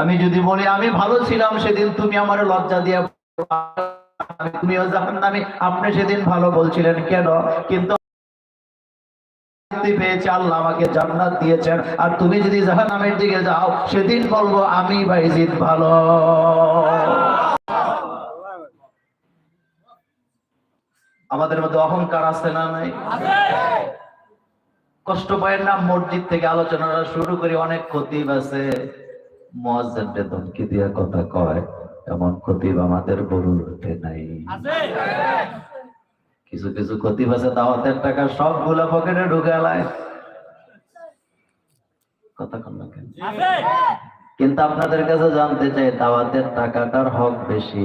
আমি যদি বলি, আমি ভালো ছিলাম সেদিন তুমি আমার লজ্জা দিয়ে তুমিও যখন আমি আপনি সেদিন ভালো বলছিলেন কেন? কিন্তু পেয়েছে, আল্লাহ আমাকে জান্নাত দিয়েছেন। আর তুমি যদি জাহান্নামের দিকে যাও, সেদিন বলব, আমি বাইজিদ ভালো। আমাদের মধ্যে অহংকার আছে না নাই? কষ্ট পায় না, মসজিদ থেকে আলোচনাটা শুরু করি, অনেক ক্ষতি আছে। মহাজেন্টে ধমকি দিয়া কথা কয় এমন খতিব আমাদের উঠে নাই। কিছু কিছু খতিব আছে দাওয়াতের টাকা সবগুলা পকেটে ঢুকে কথা কন না কেন? কিন্তু আপনাদের কাছে জানতে চাই দাওয়াতের টাকাটার হক বেশি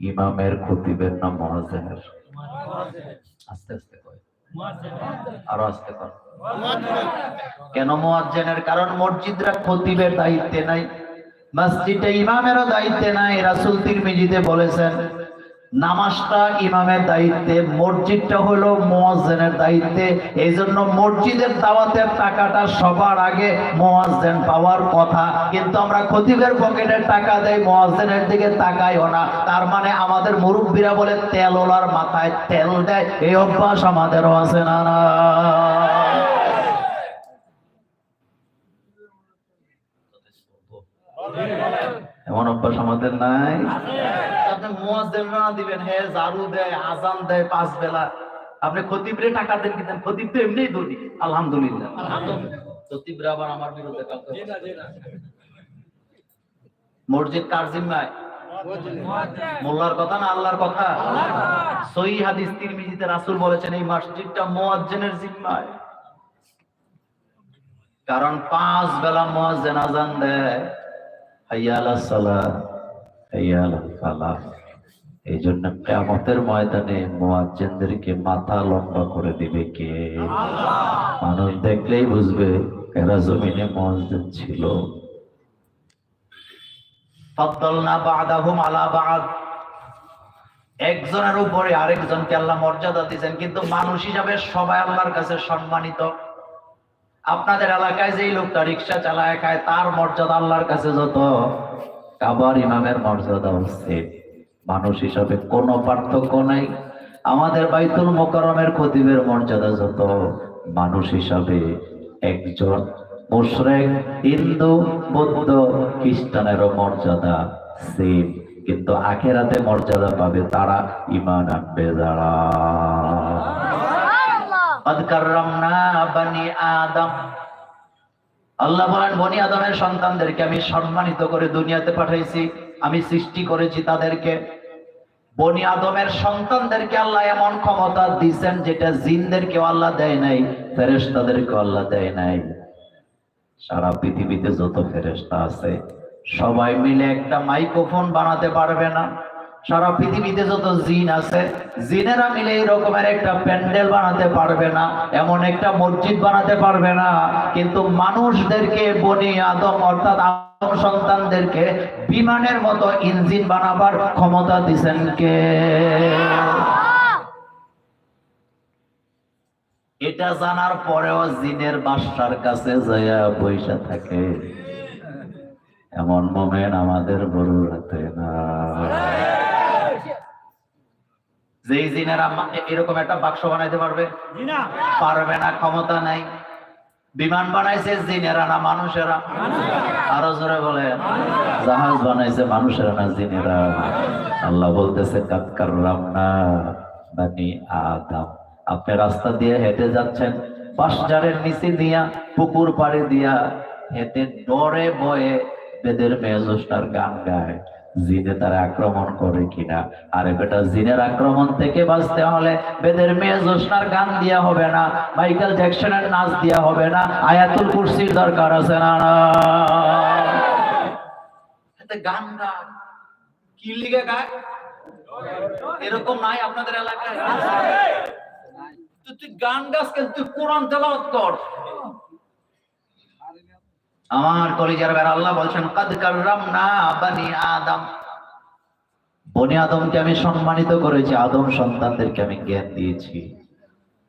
ইমামের খতিবের না মহাজেনের আস্তে আস্তে কয়। কেন মোয়াজ্জেনের? কারণ মসজিদরা খতিবের দায়িত্বে নাই। মসজিদে ইমামেরও দায়িত্বে নাই। রাসূল তিরমিজিতে বলেছেন নামাজটা ইমামের দায়িত্বে, মসজিদটা হলো মুয়াজ্জিনের দায়িত্বে। এই জন্য মসজিদের দাওয়াতের টাকাটা সবার আগে মুয়াজ্জিন পাওয়ার কথা। কিন্তু আমরা খতিবের পকেটের টাকা দেই, মুয়াজ্জিনের দিকে তাকাইও না। তার মানে আমাদের মুরব্বীরা বলে তেল ওলার মাথায় তেল দেয়। এই অভ্যাস আমাদেরও আছে না না? এমন অভ্যাস আমাদের নাই? আপনি মুয়াজ্জিন না দিবেন হে ঝাড়ু দেয় আজান দেয় পাঁচ বেলা। আপনি খতিবরে টাকা দেন কি দেন? খতিব তো এমনিই ধনী। আলহামদুলিল্লাহ। খতিবরা আবার আমার বিরুদ্ধে কাউকে মসজিদ কার জিম্মায়? মোল্লার কথা না আল্লাহর কথা? সহি হাদিস তিরমিজিতে রাসূল বলেছেন এই মসজিদটা মুয়াজ্জিনের জিম্মায়। কারণ পাঁচ বেলা মুয়াজ্জিন আজান দেয়। হাইয়া আলাস এই জন্য কেয়ামতের ময়দানে মুয়াজ্জিনদেরকে মাথা লম্বা করে দিবে কে? মানুষ দেখলেই বুঝবে এরা জমিনে মুয়াজ্জিন ছিল। একজনের উপরে আরেকজনকে আল্লাহ মর্যাদা দিয়েছেন, কিন্তু মানুষ হিসাবে সবাই আল্লাহর কাছে সম্মানিত। আপনাদের এলাকায় যেই লোকটা রিক্সা চালায়, খায়, তার মর্যাদা আল্লাহর কাছে যত। কাবার ইমামের মর্যাদা হচ্ছে মানুষ হিসাবে কোনো পার্থক্য নাই আমাদের বাইতুল মোকারমের খতিবের মর্যাদা যত মানুষ হিসাবে একজন মুশরেক হিন্দু বৌদ্ধ খ্রিস্টানেরও মর্যাদা সেম কিন্তু আখেরাতে মর্যাদা পাবে তারা ইমান আনবে যারা قد كرمنا بني আদম আল্লাহ বলেন, বনি আদমের সন্তানদেরকে আমি সম্মানিত করে দুনিয়াতে পাঠাইছি, আমি সৃষ্টি করেছি তাদেরকে। বনি আদমের সন্তানদেরকে আল্লাহ এমন ক্ষমতা দিয়েছেন যেটা জিনদেরকে আল্লাহ দেয় নাই ফেরেশতাদেরকে আল্লাহ দেয় নাই। সারা পৃথিবীতে যত ফেরেশতা আছে, সবাই মিলে একটা মাইক্রোফোন বানাতে পারবে না। সারা পৃথিবীতে যত জিন আছে, জিনেরা মিলে এই রকমের একটা প্যান্ডেল বানাতে পারবে না, এমন একটা মসজিদ বানাতে পারবে না। কিন্তু মানুষদেরকে বনি আদম, অর্থাৎ আদম সন্তানদেরকে বিমানের মতো ইঞ্জিন বানাবার ক্ষমতা দিছেন কে? এটা জানার পরেও জিনের বাসার কাছে যাইয়া বৈশা থাকে। এমন মোমেন আমাদের গরু রাখে না। যেই জিনেরা এরকম একটা বাক্স বানাইতে পারবে? পারবে না ক্ষমতা নাই। বিমান বানাইছে জিনেরা না মানুষেরা? আরও জোরে বলে জাহাজ বানাইছে মানুষেরা না জিনেরা? আল্লাহ বলতেছে কাতকার রামনা বানি আদম। আপনি রাস্তা দিয়ে হেঁটে যাচ্ছেন বাসজারের নিচে দিয়া পুকুর পাড়ে দিয়া হেঁটে ডরে বয়ে বেদের মেজস্টার গান গায়। জিনে তারা আক্রমণ করে কিনা? আরে বেটা জিনের আক্রমণ থেকে বাঁচতে হলে বেদের মেয়ে জোসনার গান দিয়া হবে না মাইকেল জ্যাকসনের নাচ দিয়া হবে না আয়াতুল কুরসির দরকার আছে না না? গান গায় কি লিগে গায়? এরকম নাই আপনাদের এলাকায়। তুই গান গাছ কেন? তুই কোরআন তেলাওয়াত কর। আমার কলিজার বের আল্লাহ বলছেন, কাদ কাররামনা বানি আদম। বনি আদমকে আমি সম্মানিত করেছি, আদম সন্তানদেরকে আমি জ্ঞান দিয়েছি।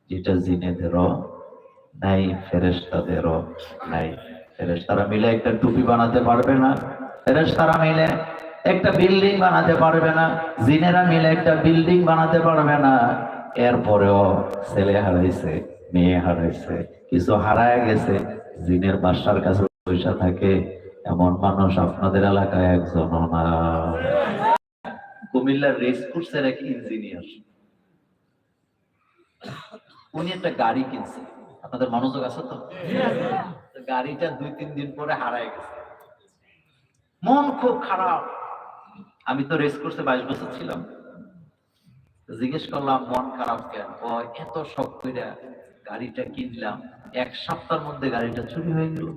যেটা জিনেদেরও নাই ফেরেশতাদেরও নাই। ফেরেশতারা মিলে একটা টুপি বানাতে পারবে না, ফেরেশতারা মিলে একটা বিল্ডিং বানাতে পারবে না, জিনেরা মিলে একটা বিল্ডিং বানাতে পারবে না। এরপরেও ছেলে হারাইছে, মেয়ে হারাইছে, কিছু হারায় গেছে, জিনের বাসার কাছে পয়সা থাকে, এমন মানুষ আপনাদের এলাকায় একজন কুমিল্লার রেস কোর্সের এক ইঞ্জিনিয়ার। উনি একটা গাড়ি কিনছে। আপনাদের মনোযোগ আছে তো? গাড়িটা দুই, তিন দিন পরে হারায় গেছে। মন খুব খারাপ। আমি তো রেস কোর্সে বাইশ বছর ছিলাম। জিজ্ঞেস করলাম, মন খারাপ কেন? এত শখ করে গাড়িটা কিনলাম। এক সপ্তাহের মধ্যে গাড়িটা চুরি হয়ে গেল।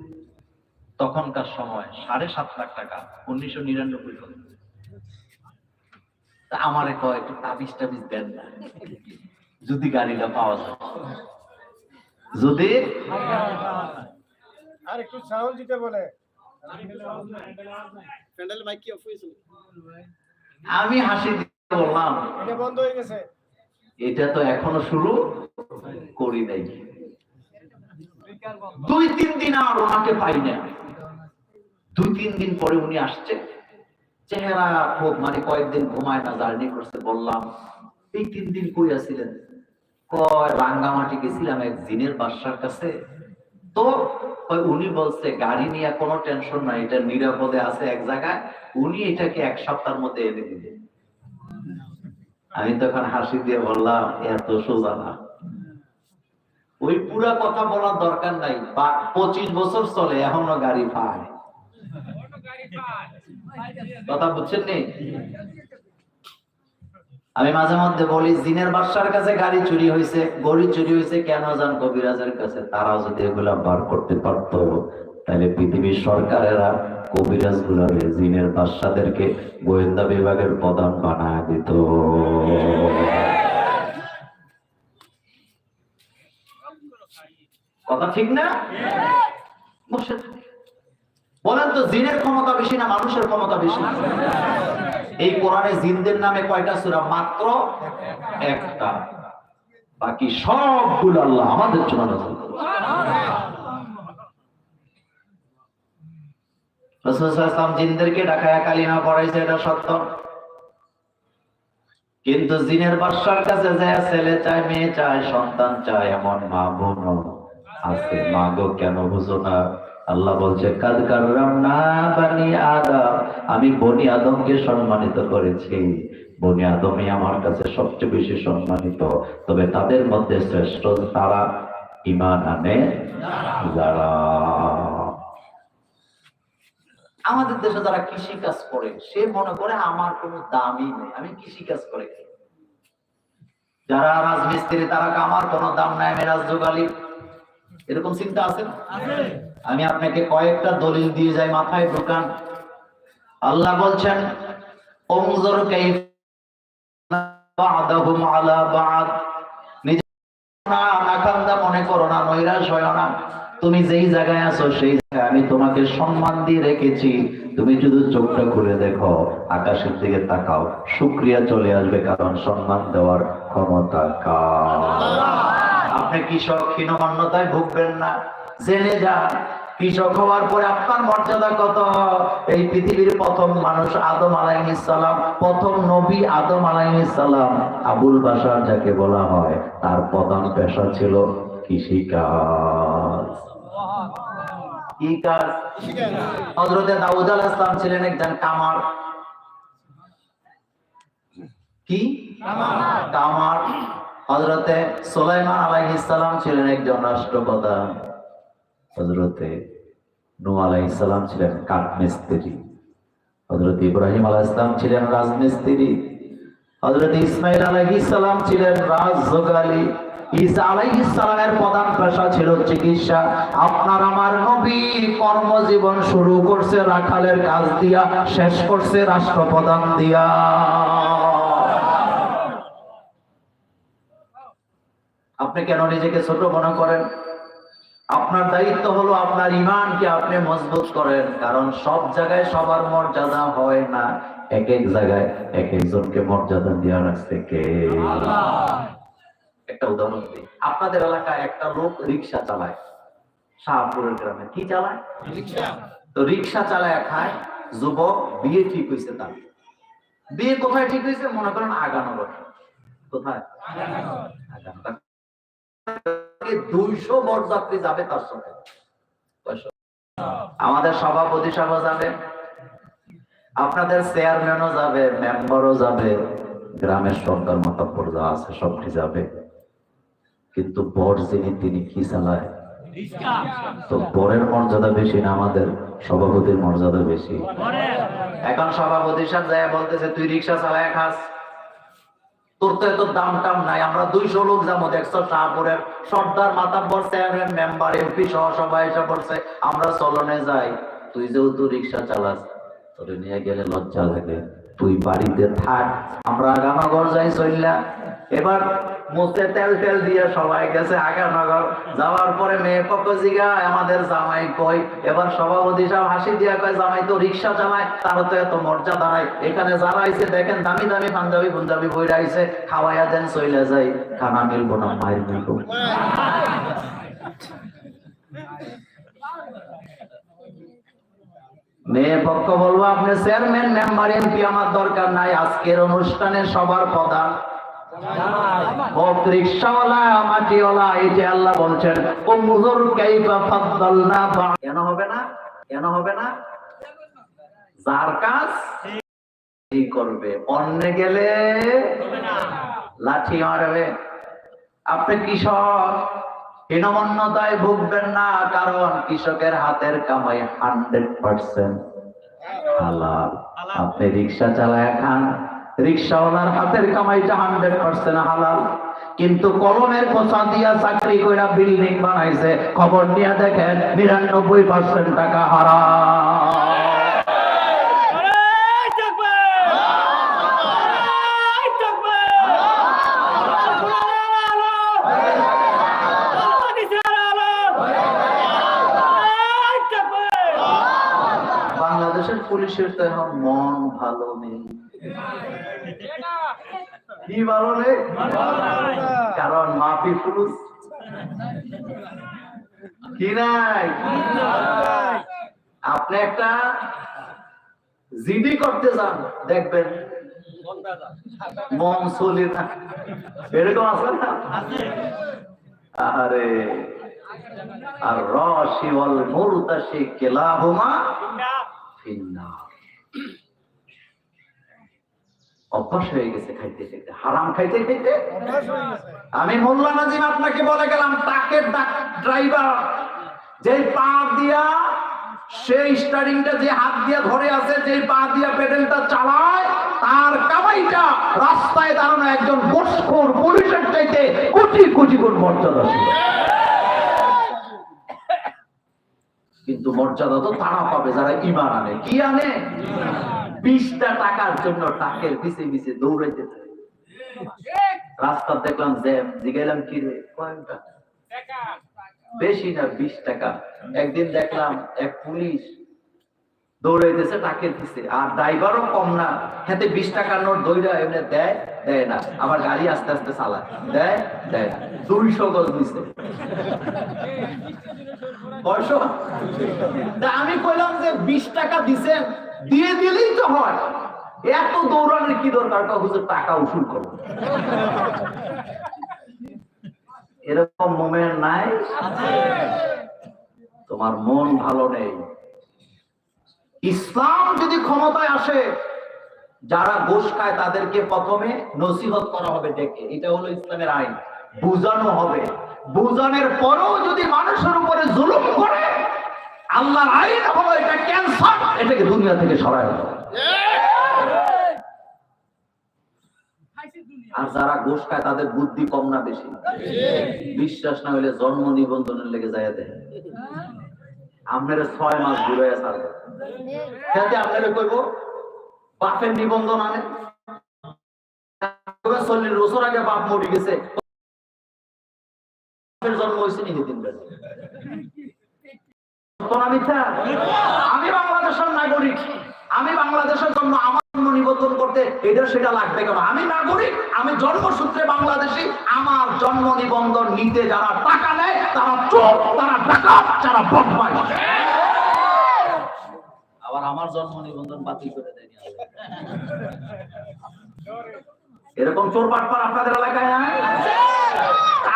তখনকার সময় সাড়ে সাত লাখ টাকা উনিশশো নিরানব্বই সালে তা আমারে কয় একটু তাবিজ টাবিজ দেন না। যদি গাড়িটা পাওয়া যায়। যদি? আর একটু সাউন্ড দিতে বলে। আমি হাসি বললাম এটা বন্ধ হয়ে গেছে। এটা তো এখনও শুরু করি নাই। দুই তিন দিন আর ওনাকে পাই না দুই তিন দিন পরে উনি আসছে। চেহারা খুব মানে কয়েকদিন ঘুমায় না, জার্নি করছে, বললাম, এই তিন দিন কই আছিলেন? কয়, রাঙ্গামাটি গেছিলাম এক জিনের বাসার কাছে। তো উনি বলছে, গাড়ি নিয়ে কোনো টেনশন নাই, এটা নিরাপদে আছে এক জায়গায়, উনি এটাকে এক সপ্তাহের মধ্যে এনে দিলেন আমি তখন হাসি দিয়ে বললাম, এত সোজা না। ওই পুরা কথা বলার দরকার নাই। পঁচিশ বছর চলে, এখনও গাড়ি পায়। কথা বুঝছেন নি? আমি মাঝে মধ্যে বলি, জিনের বাদশার কাছে গাড়ি চুরি হয়েছে গড়ি চুরি হয়েছে, কেন যান কবিরাজের কাছে? তারাও যদি এগুলা বার করতে পারতো, তাহলে পৃথিবীর সরকারেরা কবিরাজ গুলাকে জিনের বাদশাদেরকে গোয়েন্দা বিভাগের প্রধান বানায় দিত। কথা ঠিক না? বসে। বলেন তো, জিনের ক্ষমতা বেশি না মানুষের ক্ষমতা বেশি? এই কোরআনে জিনদের নামে কয়টা সূরা? মাত্র একটা। বাকি সবগুলো আল্লাহ আমাদের জন্য ওয়াসাল্লাম জিনদেরকে ডাকায়া কালিমা পড়াইছে, এটা সত্য। কিন্তু জিনের বাদশার কাছে যায়, ছেলে চায়, মেয়ে চায়, সন্তান চায়, এমন মা বোন আছে। মা গো, কেন বুঝো না? আল্লাহ বলছে, কাদ কাররাম না বানি আদম। আমি বনি আদমকে সম্মানিত করেছি। বনি আদমই আমার কাছে সবচেয়ে বেশি সম্মানিত। তবে তাদের মধ্যে শ্রেষ্ঠ তারা ইমান আনে যারা। আমাদের দেশে যারা কৃষি কাজ করে, সে মনে করে আমার কোনো দামই নেই। আমি কৃষি কাজ করে যারা রাজমিস্ত্রি, তারা আমার কোনো দাম নাই। আমি রাজযোগালী এরকম চিন্তা আছে? আমি আপনাকে কয়েকটা দলিল দিয়ে যাই মাথায় ঢোকান। আল্লাহ বলছেন মনে করো না, নৈরাশ হয় না। তুমি যেই জায়গায় আছো, সেই জায়গায় আমি তোমাকে সম্মান দিয়ে রেখেছি। তুমি শুধু চোখটা খুলে দেখো, আকাশের দিকে তাকাও। শুক্রিয়া চলে আসবে, কারণ সম্মান দেওয়ার ক্ষমতা কার? আপনি কৃষক, হীনমান্যতায় ভুগবেন না। জেনে যান, কৃষক হওয়ার পরে আপনার মর্যাদা কত? এই পৃথিবীর প্রথম মানুষ আদম আলাইহিস সালাম, প্রথম নবী আদম আলাইহিস সালাম। আবুল বাশার যাকে বলা হয়, তার প্রধান পেশা ছিল কৃষিকাজ। কি কাজ? হজরতে দাউদ আলাইহিস সালাম ছিলেন একজন কামার। কি? কামার। হজরতে সুলাইমান আলাইহিস সালাম ছিলেন একজন রাষ্ট্রপ্রধান। হজরতে নূহ আলাইহিস সালাম ছিলেন কাঠমিস্ত্রি। হজরত ইব্রাহিম আলাইহিস সালাম ছিলেন রাজমিস্ত্রি। হজরত ইসমাইল আলাইহিস সালাম ছিলেন রাজযোগালী। ঈসা আলাইহিস সালামের প্রধান পেশা ছিল চিকিৎসা। আপনার আমার নবী কর্মজীবন শুরু করছে, রাখালের কাজ দিয়া, শেষ করছে, রাষ্ট্রপ্রধান দিয়া। আপনি কেন নিজেকে ছোট মনে করেন? আপনার দায়িত্ব হলো আপনার ইমানকে আপনি মজবুত করেন কারণ সব জায়গায় সবার মর্যাদা হয় না। এক এক জায়গায় এক একজনকে মর্যাদা দেওয়া রাখছে কে? একটা উদাহরণ দিই। আপনাদের এলাকায় একটা লোক রিক্সা চালায় শাহপুরের গ্রামে। কি চালায়? তো রিক্সা চালায় খায় যুবক বিয়ে ঠিক হয়েছে তার। বিয়ে কোথায় ঠিক হয়েছে? মনে করেন আগানগর। কোথায়? আগানগর। দুইশো বরযাত্রী যাবে তার সাথে আমাদের সভাপতি সভা যাবে আপনাদের চেয়ারম্যানও যাবে মেম্বারও যাবে গ্রামের সরকার মাতাব্বর যা আছে সবটি যাবে। কিন্তু বর যিনি তিনি কি চালায়? তো বরের মর্যাদা বেশি না আমাদের সভাপতির মর্যাদা বেশি। এখন সভাপতি সাহেব যায় বলতেছে তুই রিক্সা চালায় খাস তোর তো এত দাম টাম নাই। আমরা দুইশো লোক যাব, দেখছ? শাহপুরের সর্দার মাতাব্বর চেয়ারম্যান মেম্বার এমপি সহ সবাই এসে পড়ছে আমরা চলনে যাই। তুই যেহেতু রিক্সা চালাস, তোরে নিয়ে গেলে লজ্জা লাগে। তুই বাড়িতে থাক। আমরা আগানগর যাই চললা এবার মুখে তেল তেল দিয়ে সবাই গেছে আগানগর। যাওয়ার পরে মেয়ে পক্ষ জিগায় আমাদের জামাই কই? এবার সভাপতি সাহেব হাসি দিয়া কয়, জামাই তো রিক্সা চালায়, তারও তো এত মর্যাদা নাই। এখানে যারা আইছে, দেখেন দামি দামি পাঞ্জাবি পাঞ্জাবি বইরা আইছে। খাওয়াইয়া দেন, চইলা যাই। খানা মিলবো না, মায়ের মিলবো। মেয়ে পক্ষ বলব আপনি চেয়ারম্যান মেম্বার এমপি আমার দরকার নাই। আজকের অনুষ্ঠানে সবার প্রধান। মাটিওয়ালা এই আল্লাহ বলছেন ও মুজুর কাইফা ফাদ্দালনা কেন হবে না? কেন হবে না? যার কাজ করবে। অন্য গেলে লাঠি মারবে। আপনি কৃষক হীনমন্যতায় ভুগবেন না, কারণ কৃষকের হাতের কামাই হান্ড্রেড পার্সেন্ট হালাল। আপনি রিক্সা চালায় খান, রিক্সাওয়ালার হাতের কামাইটা হান্ড্রেড পার্সেন্ট হালাল। কিন্তু কলমের কোচা দিয়া চাকরি কইরা বিল্ডিং বানাইছে, খবর নিয়ে দেখেন, নিরানব্বই পার্সেন্ট টাকা হারাম। বাংলাদেশের পুলিশের তো এখন মন ভালো নেই। কি ভালো নেই? কারণ মাফি পুলিশ কি নাই? আপনি একটা জিডি করতে যান, দেখবেন। মন চলে না। এরকম আছে না? আরে আর রসি ওয়াল মুরতাসি কিলাহুমা ফিন্নার অভ্যাস হয়ে গেছে খাইতে খাইতে। হারাম খাইতে খাইতে? আমি মোল্লা নাজিম আপনাকে বলে গেলাম তাকে ড্রাইভার। যে পা দিয়া সেই স্টারিংটা যে হাত দিয়া ধরে আছে যে পা দিয়া পেডেলটা চালায় তার কামাইটা রাস্তায় দাঁড়ানো একজন পুলিশের চাইতে কোটি কোটি গুণ মর্যাদা ছিল কিন্তু মর্যাদা তো তারা পাবে, যারা ইমান আনে। কি আনে? বিশটা টাকার জন্য টাকের পিছে পিছে দৌড়াইতে রাস্তা দেখলাম জ্যাম জিগাইলাম, কি রে বেশি না, বিশ টাকা। একদিন দেখলাম এক পুলিশ দৌড়াইতেছে টাকের পিছে। আর ড্রাইভারও কম না। হাতে বিশ টাকার নোট দৌড়া এমনি দেয় দেয় না। আবার গাড়ি আস্তে আস্তে চালায়। দেয় দেয় না। দুইশো গজ আমি কইলাম যে বিশ টাকা দিছেন, দিয়ে দিলেই তো হয়। এত দৌড়ানোর কি দরকার? কাউকে টাকা উসুল করো। এরকম মোমেন্ট নাই। তোমার মন ভালো নেই। ইসলাম যদি ক্ষমতায় আসে, যারা ঘুষ খায় তাদেরকে প্রথমে নসিহত করা হবে ডেকে। এটা হলো ইসলামের আইন। বুঝানো হবে। বুঝানোর পরেও যদি মানুষের উপরে জুলুম করে, আল্লাহর আইন হলো এটা ক্যান্সার এটাকে দুনিয়া থেকে সরায় আর যারা ঘুষ খায়, তাদের বুদ্ধি কম না বেশি। বিশ্বাস না হলে জন্ম নিবন্ধনের লেগে যায় দেয় আপনারা ছয় মাস ঘুরে ছাড়বে খেতে আপনারা কইব, বাপের নিবন্ধন আনে। চল্লিশ বছর আগে বাপ মরে গেছে। বাপের জন্ম হয়েছে নি সেদিন বেলা। সত্য না মিথ্যা? আমি বাংলাদেশের নাগরিক আমি বাংলাদেশের জন্য আমার জন্ম নিবন্ধন করতে এটা সেটা লাগবে কেন আমি নাগরিক, আমি জন্মসূত্রে বাংলাদেশি, আমার জন্ম নিবন্ধন নিতে যারা টাকা নেয়, তারা চোর, তারা ডাকাত, যারা বদমাইশ আবার আমার জন্ম নিবন্ধন বাতিল করে দেয়নি এরকম চোর বাটপার আপনাদের এলাকায় নাই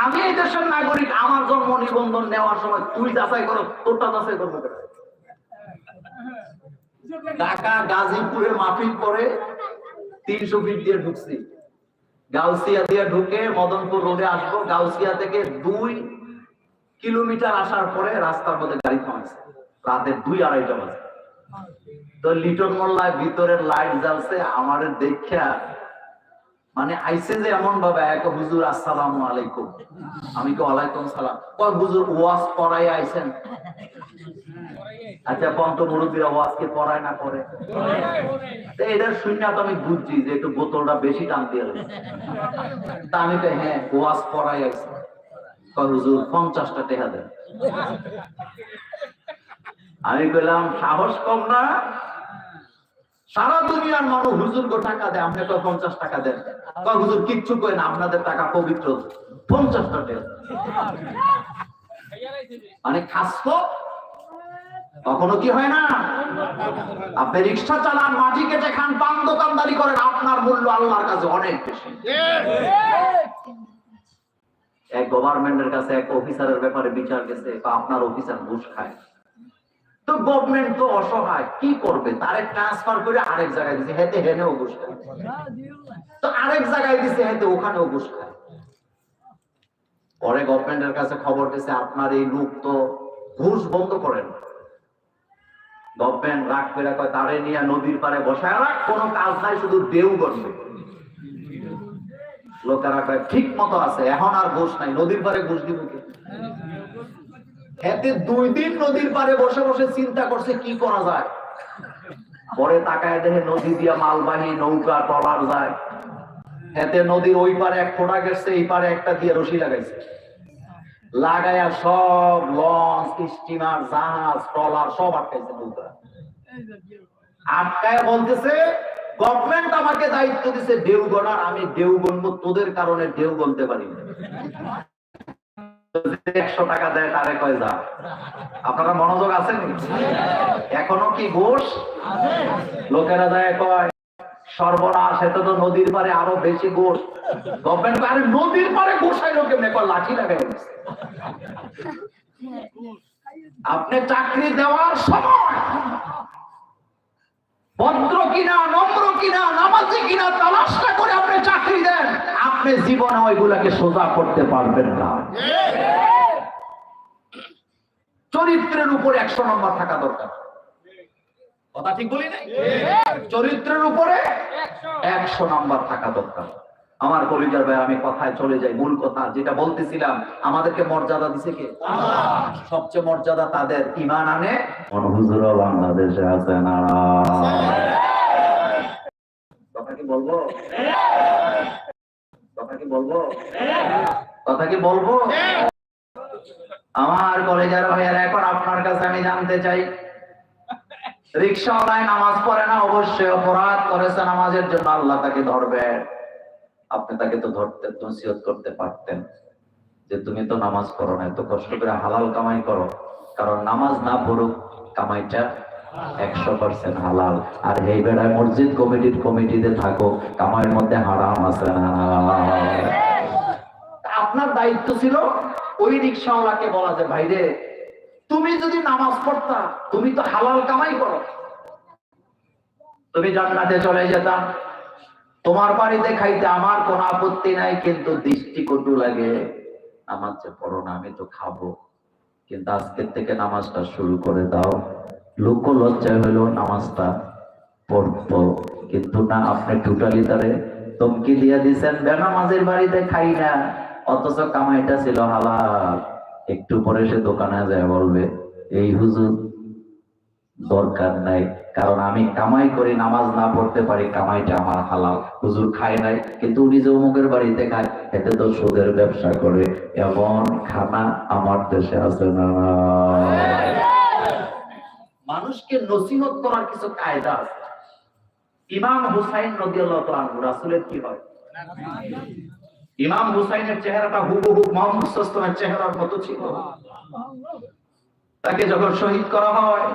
আমি এই দেশের নাগরিক, আমার জন্ম নিবন্ধন নেওয়ার সময় তুই যাচাই করো তোরটা যাচাই করব? ঢাকা গাজীপুরে মাহফিল করে তিনশো ফিট দিয়ে ঢুকছি। গাউসিয়া দিয়ে ঢুকে মদনপুর রোডে আসব। গাউসিয়া থেকে দুই কিলোমিটার আসার পরে রাস্তার মধ্যে গাড়ি থামাইছে। রাতে দুই আড়াইটা বাজে। তো লিটন মোল্লায় ভিতরের লাইট জ্বালছে, আমার দেখা মানে আইসে যে এমন ভাবে এক হুজুর, আসসালামু আলাইকুম। আমি কে ওয়ালাইকুম সালাম। কয়, হুজুর, ওয়াজ পড়াই আইছেন আচ্ছা পন্ত মুরব্বীরা ওয়াজ পড়ায় না করে তো শূন্য তো আমি বুঝছি যে একটু বোতলটা বেশি টান দিয়ে তা আমি কই হ্যাঁ ওয়াজ পড়াই আইছে কয়, হুজুর, পঞ্চাশটা টেহা দেন। আমি কইলাম, সাহস কম না? সারা দুনিয়ার মানুষ হুজুর গো টাকা দেয়, আপনি কয় পঞ্চাশ টাকা দেন? হুজুর, কিচ্ছু কই না আপনাদের টাকা পবিত্র। পঞ্চাশটা টেহা মানে খাস্ত কখনো কি হয় না? আপনি রিক্সা চালান, মাটি কেটে খান পান দোকানদারি করেন, আপনার মূল্য আল্লাহর কাছে অনেক বেশি। এক গভর্নমেন্টের কাছে এক অফিসারের ব্যাপারে বিচার গেছে আপনার অফিসার ঘুষ খায়। তো গভর্নমেন্ট তো অসহায়, কি করবে? তারে ট্রান্সফার করে আরেক জায়গায় দিছে হেতে হেনেও তো আরেক জায়গায় দিছে হেতে ওখানেও পরে গভর্নমেন্টের কাছে খবর গেছে, আপনার এই লোক তো ঘুষ বন্ধ করেন গভর্নমেন্ট রাগ করে কয়, তারে নিয়ে নদীর পারে বসায় রাখ কোনো কাজ নাই, শুধু দেউ করবে লোকেরা কয়, ঠিক মতো আছে, এখন আর ঘুষ নাই, নদীর পারে ঘুষ দিব কে? এতে দুই দিন নদীর পারে বসে বসে চিন্তা করছে, কি করা যায়? পরে তাকায় দেখে নদী দিয়া মালবাহী নৌকা টলার যায়। এতে নদীর ওই পারে এক ফোঁটা গেছে, এই পারে একটা দিয়ে রশি লাগাইছে। লাগাইয়া সব লঞ্চ, স্টিমার, জাহাজ, ট্রলার সব আটকাইছে নৌকা। আটকায় বলতেছে গভর্নমেন্ট আমাকে দায়িত্ব দিছে ঢেউ গণার আমি ঢেউ গণবো তোদের কারণে ঢেউ গলতে পারি না। একশো টাকা দেয় তারে কয় যা। আপনারা মনোযোগ আছেন? এখনও কি ঘোষ লোকেরা যায় কয়, সর্বনাশ এত তো নদীর পারে আরও বেশি গোস গভর্নমেন্ট আরে নদীর পারে গোসাই লোকে মেকর লাঠি লাগাই আপনি চাকরি দেওয়ার সময় ভদ্র কিনা নম্র কিনা নামাজি কিনা তালাশটা করে আপনি চাকরি দেন। আপনি জীবনে ওইগুলাকে সোজা করতে পারবেন না। চরিত্রের উপর একশো নম্বর থাকা দরকার। কথা ঠিক বলি নাই? চরিত্রের উপরে একশো নম্বর থাকা দরকার। আমার কলিজার ভাই আমি কথায় চলে যাই মূল কথা যেটা বলতেছিলাম আমাদেরকে মর্যাদা দিছে কে? সবচেয়ে মর্যাদা তাদের ইমান আনে। বাংলাদেশে আছে না? কথা কি বলব? কথা কি বলব? কথা কি বলব? আমার কলেজের ভাইয়ের এখন আপনার কাছে আমি জানতে চাই রিক্সাওয়ালায় নামাজ পড়ে না অবশ্যই অপরাধ করেছে নামাজের জন্য আল্লাহ তাকে ধরবেন। আপনি তাকে তো ধরতে, নসিহত করতে পারতেন যে তুমি তো নামাজ পড়ো না, এত কষ্ট করে হালাল কামাই করো। কারণ নামাজ না পড়ুক কামাইটা একশো পার্সেন্ট হালাল। আর এই বেড়ায় মসজিদ কমিটির কমিটিতে থাকো, কামাইয়ের মধ্যে হারাম আছে না। আপনার দায়িত্ব ছিল ওই রিক্সাওয়ালাকে বলা যে ভাইরে তুমি যদি নামাজ পড়তা, তুমি তো হালাল কামাই করো। তুমি জান্নাতে চলে যেতাম তোমার বাড়িতে খাইতে আমার কোনো আপত্তি নাই, কিন্তু দৃষ্টি কটু লাগে, নামাজ যে পড়ো না, আমি তো খাব। কিন্তু আজকের থেকে নামাজটা শুরু করে দাও। লোক লজ্জায় হলো নামাজটা পড়তো। কিন্তু না, আপনি টোটালি তারে তমকি দিয়ে দিছেন বেনামাজের বাড়িতে খাই না। অথচ কামাইটা ছিল হালাল। একটু পরে সে দোকানে যায় বলবে, এই হুজুর দরকার নাই। কারণ আমি কামাই করে নামাজ না পড়তে পারি, কামাইটা আমার হালাল। হুজুর খায় নাই, কিন্তু উনি যে অমুকের বাড়িতে খায়, এতে তো সুদের ব্যবসা করে। এমন খানা আমার দেশে আছে না মানুষকে নসিহত করার কিছু কায়দা আছে। ইমাম হুসাইন রাদিয়াল্লাহু তাআলা রাসূলের কি হয়? ইমাম হুসাইনের চেহারাটা হুবহু মোহাম্মদ সাল্লাল্লাহু চেহারার মতো ছিল। তাকে যখন শহীদ করা হয়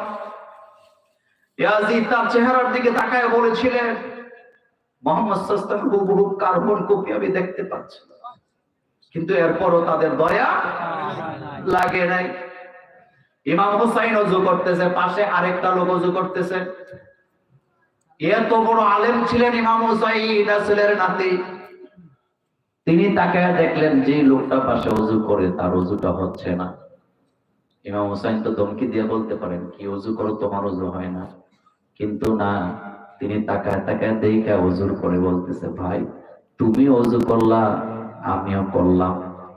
ইয়াজিদ তার চেহারার দিকে তাকায় বলেছিলেন, মোহাম্মদ সাল্লাল্লাহু হুবহু কার্বন কপি আমি দেখতে পাচ্ছি কিন্তু এরপরও তাদের দয়া লাগে নাই। ইমাম হুসাইন অজু করতেছে, পাশে আরেকটা লোক অজু করতেছে। এত বড় আলেম ছিলেন ইমাম হুসাইন, রাসূলের নাতি। তিনি তাকায় দেখলেন যে লোকটা পাশে অজু করে, তার অজুটা হচ্ছে না। ইমাম হুসাইন তো ধমকি দিয়ে বলতে পারেন, কি অজু করো, তোমার অজু হয় না। কিন্তু না, তিনি তাকায় তাকায় দেখে অজুর করে বলতেছে, ভাই, তুমি অজু করলা, আমিও করলাম।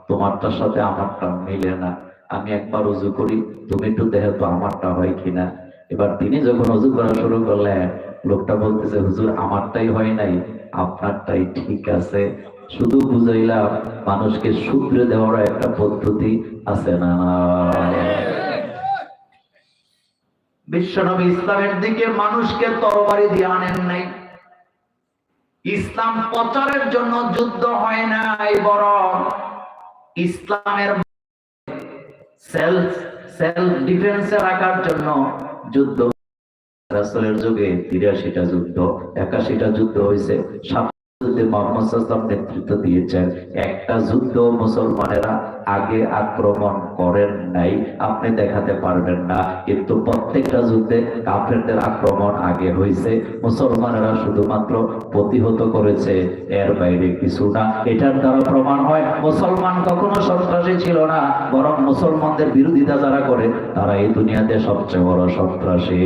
তোমারটার সাথে আমারটা মিলে না। আমি একবার অজু করি, তুমি একটু দেখো তো আমারটা হয় কিনা? এবার তিনি যখন অজু করা শুরু করলেন, লোকটা বলতেছে, হুজুর, আমারটাই হয় নাই, আপনারটাই ঠিক আছে। শুধু বুঝাইলাম, মানুষকে শুধরে দেওয়ার একটা পদ্ধতি আছে না? বিশ্বনবী ইসলামের দিকে মানুষকে তরবারি দিয়ে আনেন নাই। ইসলাম প্রচারের জন্য যুদ্ধ হয় নাই বরং ইসলামের সেলফ সেলফ ডিফেন্সে রাখার জন্য যুদ্ধ। রাসূলের যুগে তিরাশিটা যুদ্ধ, একাশিটা যুদ্ধ হয়েছে যুদ্ধে মোহাম্মদ সাল্লাম নেতৃত্ব দিয়েছেন। একটা যুদ্ধ মুসলমানেরা আগে আক্রমণ করেন নাই, আপনি দেখাতে পারবেন না। কিন্তু প্রত্যেকটা যুদ্ধে কাফেরদের আক্রমণ আগে হয়েছে। মুসলমানেরা শুধুমাত্র প্রতিহত করেছে, এর বাইরে কিছু না। এটার দ্বারা প্রমাণ হয়, মুসলমান কখনো সন্ত্রাসী ছিল না, বরং মুসলমানদের বিরোধিতা যারা করে, তারা এই দুনিয়াতে সবচেয়ে বড় সন্ত্রাসী।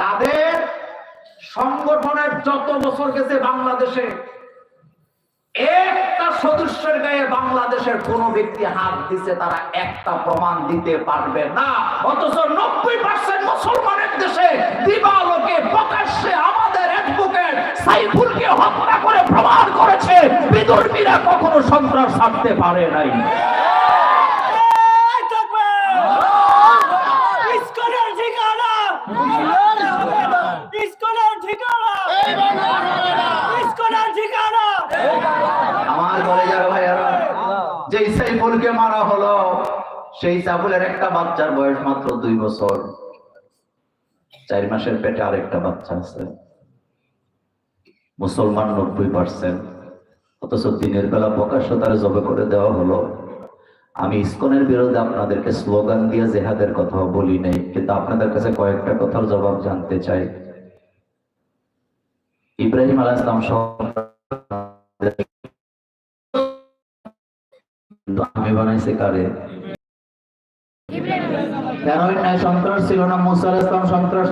তাদের সংগঠনের যত বছর গেছে বাংলাদেশে, একটা সদস্যের গায়ে বাংলাদেশের কোন ব্যক্তি হাত দিছে, তারা একটা প্রমাণ দিতে পারবে না। অথচ নব্বই পার্সেন্ট মুসলমানের দেশে দিবালোকে প্রকাশ্যে আমাদের অ্যাডভোকেট সাইফুলকে হত্যা করে প্রমাণ করেছে। বিদর্মীরা কখনো সন্ত্রাস ছাড়তে পারে নাই ইস্কনের ঠিকানা ইস্কনের ঠিকানা ইস্কনের ঠিকানা আমার ঘরে যারা ভাইয়ারা যেই সাইফুলকে মারা হলো, সেই সাইফুলের একটা বাচ্চার বয়স মাত্র দুই বছর। চার মাসের পেটে আরেকটা বাচ্চা আছে। মুসলমান নব্বই পার্সেন্ট। অথচ দিনের বেলা প্রকাশ্য তারা জবে করে দেওয়া হলো। আমি ইস্কনের বিরুদ্ধে আপনাদেরকে স্লোগান দিয়ে জেহাদের কথাও বলি নাই, কিন্তু আপনাদের কাছে কয়েকটা কথার জবাব জানতে চাই। ইব্রাহিম আলাহ ইসলাম আমি বানাইছে কারে? কেন সন্ত্রাস ছিল না? মুসা ইসলাম সালাম সন্ত্রাস